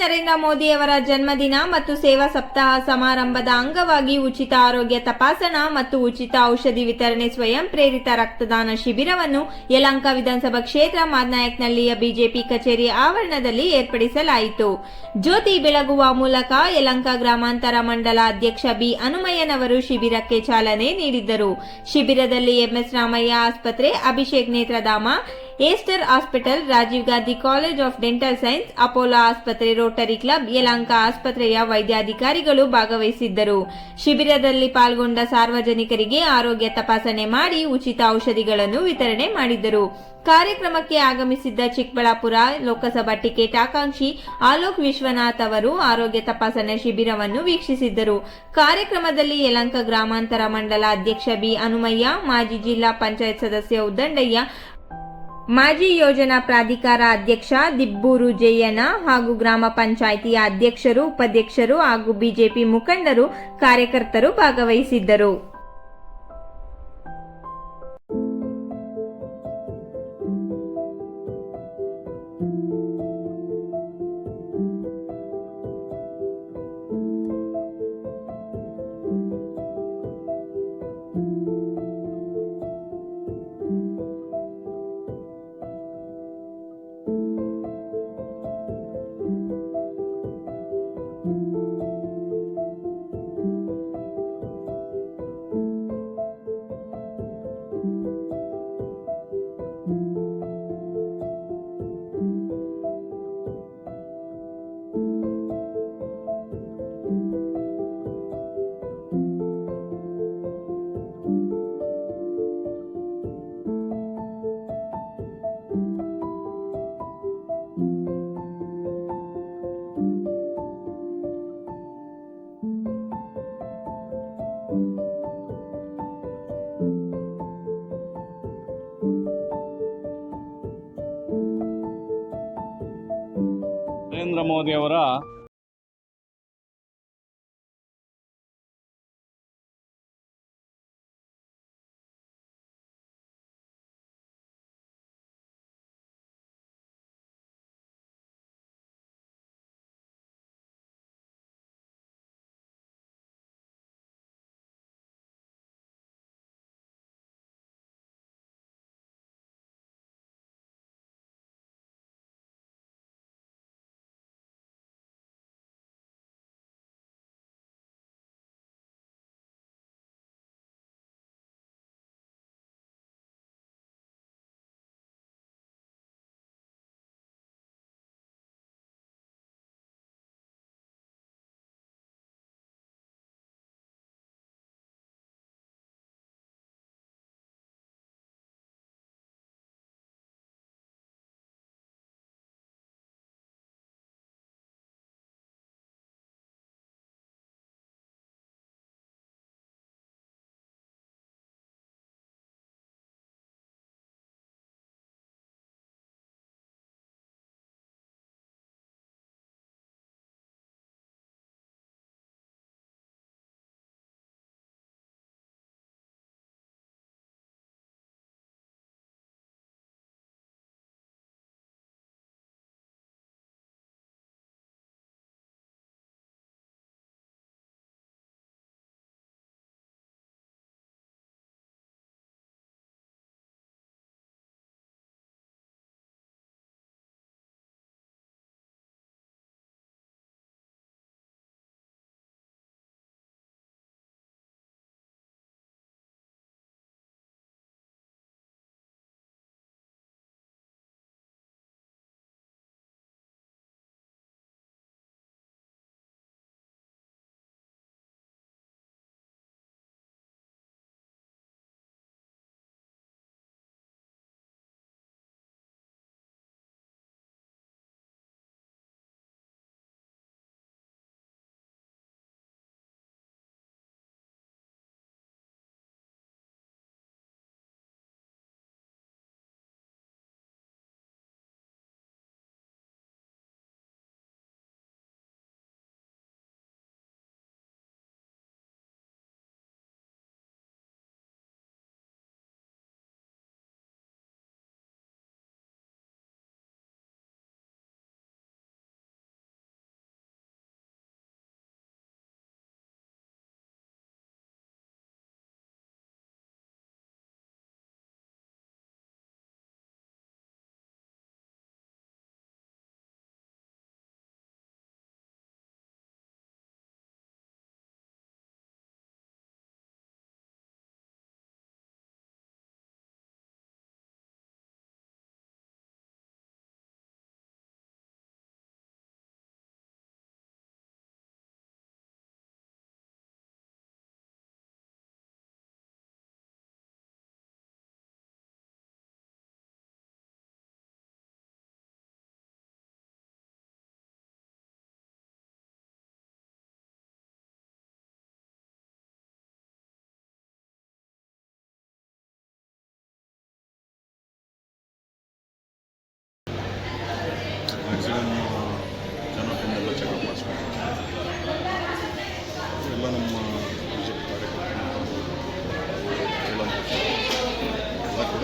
ನರೇಂದ್ರ ಮೋದಿ ಅವರ ಜನ್ಮದಿನ ಮತ್ತು ಸೇವಾ ಸಪ್ತಾಹ ಸಮಾರಂಭದ ಅಂಗವಾಗಿ ಉಚಿತ ಆರೋಗ್ಯ ತಪಾಸಣಾ ಮತ್ತು ಉಚಿತ ಔಷಧಿ ವಿತರಣೆ ಸ್ವಯಂ ಪ್ರೇರಿತ ರಕ್ತದಾನ ಶಿಬಿರವನ್ನು ಯಲಂಕ ವಿಧಾನಸಭಾ ಕ್ಷೇತ್ರ ಮಾದ್ನಾಯಕ್ನಲ್ಲಿಯ ಬಿಜೆಪಿ ಕಚೇರಿ ಆವರಣದಲ್ಲಿ ಏರ್ಪಡಿಸಲಾಯಿತು. ಜ್ಯೋತಿ ಬೆಳಗುವ ಮೂಲಕ ಯಲಂಕ ಗ್ರಾಮಾಂತರ ಮಂಡಲ ಅಧ್ಯಕ್ಷ ಬಿ ಹನುಮಯ್ಯನವರು ಶಿಬಿರಕ್ಕೆ ಚಾಲನೆ ನೀಡಿದ್ದರು. ಶಿಬಿರದಲ್ಲಿ ಎಂಎಸ್ ರಾಮಯ್ಯ ಆಸ್ಪತ್ರೆ, Abhishek Nethradhama Aster hospital Rajiv Gandhi college of dental science Apollo ಆಸ್ಪತ್ರೆ ರೋಟರಿ ಕ್ಲಬ್ ಯಲಂಕ ಆಸ್ಪತ್ರೆಯ ವೈದ್ಯಾಧಿಕಾರಿಗಳು ಭಾಗವಹಿಸಿದ್ದರು. ಶಿಬಿರದಲ್ಲಿ ಪಾಲ್ಗೊಂಡ ಸಾರ್ವಜನಿಕರಿಗೆ ಆರೋಗ್ಯ ತಪಾಸಣೆ ಮಾಡಿ ಉಚಿತ ಔಷಧಿಗಳನ್ನು ವಿತರಣೆ ಮಾಡಿದರು ಕಾರ್ಯಕ್ರಮಕ್ಕೆ ಆಗಮಿಸಿದ್ದ ಚಿಕ್ಕಬಳ್ಳಾಪುರ ಲೋಕಸಭಾ ಟಿಕೆಟ್ ಆಕಾಂಕ್ಷಿ ಆಲೋಕ್ ವಿಶ್ವನಾಥ್ ಅವರು ಆರೋಗ್ಯ ತಪಾಸಣೆ ಶಿಬಿರವನ್ನು ವೀಕ್ಷಿಸಿದ್ದರು. ಕಾರ್ಯಕ್ರಮದಲ್ಲಿ ಯಲಂಕ ಗ್ರಾಮಾಂತರ ಮಂಡಲ ಅಧ್ಯಕ್ಷ ಬಿ ಹನುಮಯ್ಯ, ಮಾಜಿ ಜಿಲ್ಲಾ ಪಂಚಾಯತ್ ಸದಸ್ಯ ಉದ್ದಂಡಯ್ಯ ಮಾಜಿ ಯೋಜನಾ ಪ್ರಾಧಿಕಾರ ಅಧ್ಯಕ್ಷ ದಿಬ್ಬೂರು ಜಯ್ಯನ ಹಾಗೂ ಗ್ರಾಮ ಪಂಚಾಯಿತಿಯ ಅಧ್ಯಕ್ಷರು, ಉಪಾಧ್ಯಕ್ಷರು ಹಾಗೂ ಬಿಜೆಪಿ ಮುಖಂಡರು, ಕಾರ್ಯಕರ್ತರು ಭಾಗವಹಿಸಿದ್ದರು. ನರೇಂದ್ರ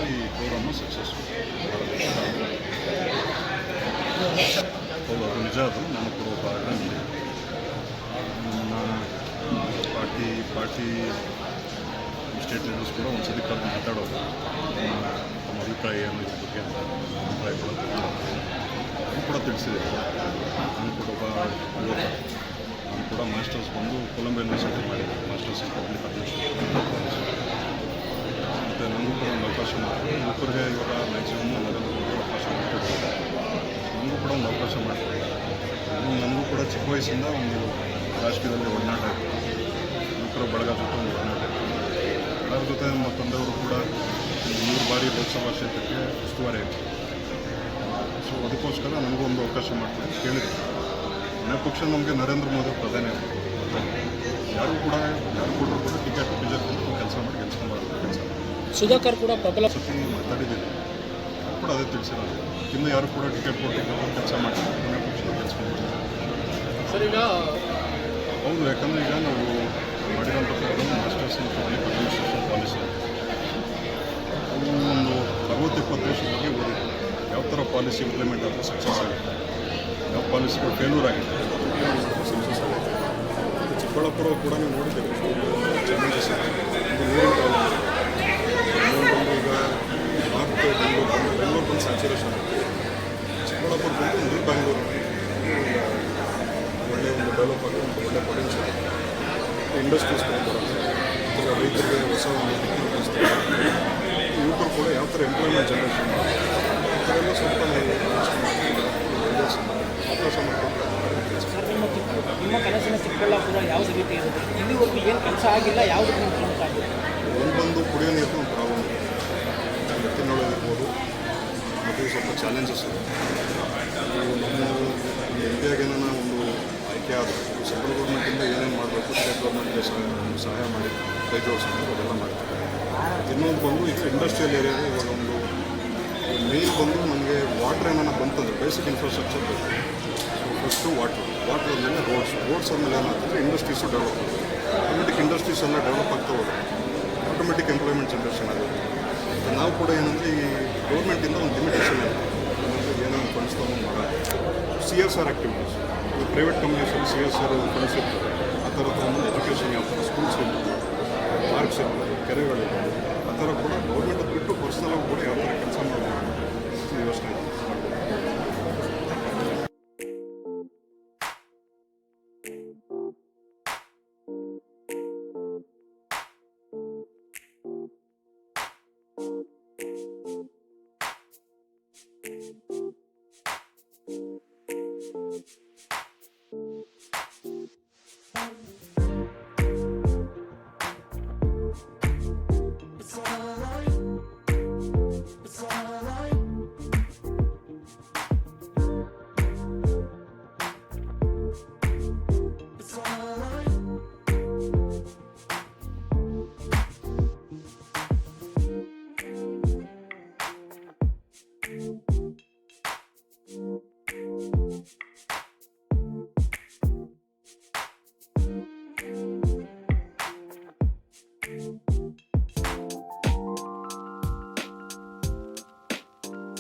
ಮೋದಿ ಅವರ ಸಕ್ಸೆಸ್ ಹೌದು ಅದು ನಿಜ ಅದು ನಾನು ಕೂಡ ಒಬ್ಬ ಅಗ್ರಣಿ ನನ್ನ ಪಾರ್ಟಿ ಪಾರ್ಟಿ ಸ್ಟೇಟ್ ಲೀಡರ್ಸ್ ಕೂಡ ಒಂದು ಸತಿ ಕರೆದು ಮಾತಾಡೋದು ನಮ್ಮ ಅಭಿಪ್ರಾಯ ಏನು ಇದ್ರ ಬಗ್ಗೆ ಅಂತ ಅಭಿಪ್ರಾಯ ಕೂಡ ನಾನು ಕೂಡ ತಿಳಿಸಿದೆ ನಾನು ಕೂಡ ಒಬ್ಬ ನಾನು ಕೂಡ ಮಾಸ್ಟರ್ಸ್ ಬಂದು ಕೊಲಂಬಿಯಾ ಯೂನಿವರ್ಸಿಟಿ ಮಾಡಿದ್ದೆ ಮಾಸ್ಟರ್ಸ್ ಪಬ್ಲಿಕ್ ಅಡ್ಮಿನಿಸ್ಟ್ರೇಷನ್ ಮತ್ತು ನನಗೂ ಕೂಡ ಒಂದು ಅವಕಾಶ ಮಾಡಿ ಮಕ್ಕಳಿಗೆ ಇವಾಗ ಮ್ಯಾಕ್ಸಿಮಮ್ ನರೇಂದ್ರ ಮೋದಿ ಅವಕಾಶ ಮಾಡಿಕೊಡ್ತಾರೆ ನಮಗೂ ಕೂಡ ಒಂದು ಅವಕಾಶ ಮಾಡಿಕೊಡ್ತಾರೆ ನಮಗೂ ಕೂಡ ಚಿಕ್ಕ ವಯಸ್ಸಿಂದ ಒಂದು ರಾಜಕೀಯದಲ್ಲಿ ಒಡನಾಟ ಇತ್ತು ಯುವಕರ ಬಳಗ ಜೊತೆ ಒಂದು ಒಡನಾಟ ಇತ್ತು ಅದರ ಜೊತೆ ನಮ್ಮ ತಂದೆಯವರು ಕೂಡ ಮೂರು ಬಾರಿ ಲೋಕಸಭಾ ಕ್ಷೇತ್ರಕ್ಕೆ ಉಸ್ತುವಾರಿ ಆಯಿತು ಸೊ ಅದಕ್ಕೋಸ್ಕರ ನಮಗೂ ಒಂದು ಅವಕಾಶ ಮಾಡ್ತಾರೆ ಕೇಳಿದೆ ಮನೆ ಪಕ್ಷ ನಮಗೆ ನರೇಂದ್ರ ಮೋದಿ ಪ್ರಧಾನಿ ಯಾರು ಕೂಡ ಯಾರು ಕೊಟ್ಟರು ಕೂಡ ಟಿಕೆಟ್ ಬಿಜೆಪಿ ಕೆಲಸ ಮಾಡಿ ಗೆಲ್ಸ್ಕೊಂಬಾರ್ದು ಕೆಲಸ ಸುಧಾಕರ್ ಕೂಡ ಪ್ರಬಲ ಮಾತಾಡಿದ್ದೀನಿ ಅವ್ರು ಕೂಡ ಅದೇ ತಿಳಿಸಿರೋದು ಇನ್ನು ಯಾರು ಕೂಡ ಟಿಕೆಟ್ ಕೊಟ್ಟಿಲ್ಲ ಕೆಲಸ ಮಾಡಿ ಸರ್ ಈಗ ಹೌದು ಯಾಕಂದರೆ ಈಗ ನಾವು ಮಾಡಿರೋಂಥ program masters in public administration policy. ಅದು ಒಂದು ಅರವತ್ತು ಇಪ್ಪತ್ತು ವರ್ಷದ ಬಗ್ಗೆ ಓದಿದ್ದು ಯಾವ ಥರ ಪಾಲಿಸಿ ಇಂಪ್ಲಿಮೆಂಟ್ ಆದರೂ ಸಕ್ಸಸ್ ಆಗುತ್ತೆ. ಯಾವ ಪಾಲಿಸಿಗಳು ಫೇಲ್ಯೂರ್ ಆಗಿದೆ. ಸಕ್ಸಸ್ ಆಗುತ್ತೆ ಚಿಕ್ಕಬಳ್ಳಾಪುರ ಕೂಡ ನೋಡಿದ್ದೇವೆ ಚಾಲೆಂಜಸ್ ನೀರಿನ ಪ್ರಾಬ್ಲಮ್ ಇನ್ನೊಂದು ಈಗ ನಾರ್ತ್ ಬೆಂಗಳೂರು ಬಂದು ಆಗುತ್ತೆ ಚಿಕ್ಕಬಳ್ಳಾಪುರ ಬಂದು ಬ್ಯಾಂಗ್ಳೂರು ಒಳ್ಳೆಯ ಒಂದು ಡೆವಲಪ್ ಆಗಿ ಒಂದು ಪೊಟೆನ್ಷಿಯಲ್ ಇಂಡಸ್ಟ್ರೀಸ್ ಈಗ ರೈತರಿಗೆ ಹೊಸ ಒಂದು ಯುವಕರು ಕೂಡ ಯಾವ ಥರ ಎಂಪ್ಲಾಯ್ಮೆಂಟ್ ಜನರೇಷನ್ ಆ ಥರ ಎಲ್ಲ ಸ್ವಲ್ಪ ಅವಕಾಶ ಮಾಡಿಕೊಟ್ಟು ಸರ್ ನಿಮ್ಮ ನಿಮ್ಮ ಕನಸಿನ ಚಿಕ್ಕಬಳ್ಳಾಪುರ ಯಾವ ರೀತಿ ಇರುತ್ತೆ ಇಲ್ಲಿವರೆಗೂ ಏನು ಕೆಲಸ ಆಗಿಲ್ಲ ಯಾವುದಕ್ಕೆ ನೀವು ಪ್ರಮುಖ ಆಗಿಲ್ಲ ಒಂದು ಕುಡಿಯೋ ನೀರು ಪ್ರಾಬ್ಲಮ್ ಎತ್ತಿನೊಳಗಿರ್ಬೋದು ಮತ್ತು ಸ್ವಲ್ಪ ಚಾಲೆಂಜಸ್ ಇಂಡಿಯಾಗೆ ನಮ್ಮ ಇಂಡಿಯಾಗೇನ ಒಂದು ಆಯ್ಕೆ ಆದ ಸೆಂಟ್ರಲ್ ಗೌರ್ಮೆಂಟಿಂದ ಏನೇನು ಮಾಡಬೇಕು ಸ್ಟೇಟ್ ಗೌರ್ಮೆಂಟ್ಗೆ ಸಹಾಯ ಸಹಾಯ ಮಾಡಿ ಕೈ ಜೋಡಿಸ್ಕೊಂಡು ಅದೆಲ್ಲ ಮಾಡ್ತಾರೆ. ಇನ್ನೊಂದು ಬಂದು ಈಗ ಇಂಡಸ್ಟ್ರಿಯಲ್ ಏರಿಯಾದ ಇವಾಗ ಒಂದು ಮೇನ್ ಬಂದು ನಮಗೆ ವಾಟ್ರ್ ಏನನ್ನ ಬಂತಂದ್ರೆ ಬೇಸಿಕ್ ಇನ್ಫ್ರಾಸ್ಟ್ರಕ್ಚರ್ ಬೇಕು. ಫಸ್ಟು ವಾಟ್ರ್ ವಾಟ್ರ್ ಆದಮೇಲೆ ರೋಡ್ಸ್ ರೋಡ್ಸ್ ಆದಮೇಲೆ ಏನಾಗ್ತದೆ ಇಂಡಸ್ಟ್ರೀಸು ಡೆವಲಪ್ ಆಗುತ್ತೆ ಆಟೋಮೆಟಿಕ್ ಇಂಡಸ್ಟ್ರೀಸ್ ಎಲ್ಲ ಡೆವಲಪ್ ಆಗ್ತಾ ಹೋದರೆ ಆಟೋಮೆಟಿಕ್ ಎಂಪ್ಲಾಯ್ಮೆಂಟ್ ಜನ್ರೇಷನ್ ಆಗುತ್ತೆ. ನಾವು ಕೂಡ ಏನಂದರೆ ಈ ಗೌರ್ಮೆಂಟಿಂದ ಒಂದು ಲಿಮಿಟೇಷನ್ ಏನೋ ಫಂಡ್ಸ್ ತೊಗೊಂಡು ಸಿ ಎಸ್ ಆರ್ ಆ್ಯಕ್ಟಿವಿಟೀಸ್ ಈ ಪ್ರೈವೇಟ್ ಕಂಪ್ನೀಸಲ್ಲಿ ಸಿ ಎಸ್ ಆರ್ ಫಂಡ್ಸ್ ಆ ಥರ ತೊಗೊಂಡು ಎಜುಕೇಷನ್ ಯಾವ ಸ್ಕೂಲ್ಸ್ ಇರ್ತದೆ ಪಾರ್ಕ್ಸ್ ಇರ್ತದೆ ಕೆರೆಗಳು ಆ ಥರ ಕೂಡ ಗೌರ್ಮೆಂಟ್ ಬಿಟ್ಟು ಪರ್ಸ್ನಲಾಗಿ ಕೂಡ ಯಾವ ಥರ ಕೆಲಸ ಮಾಡಬೇಕು ಯೋಚನೆ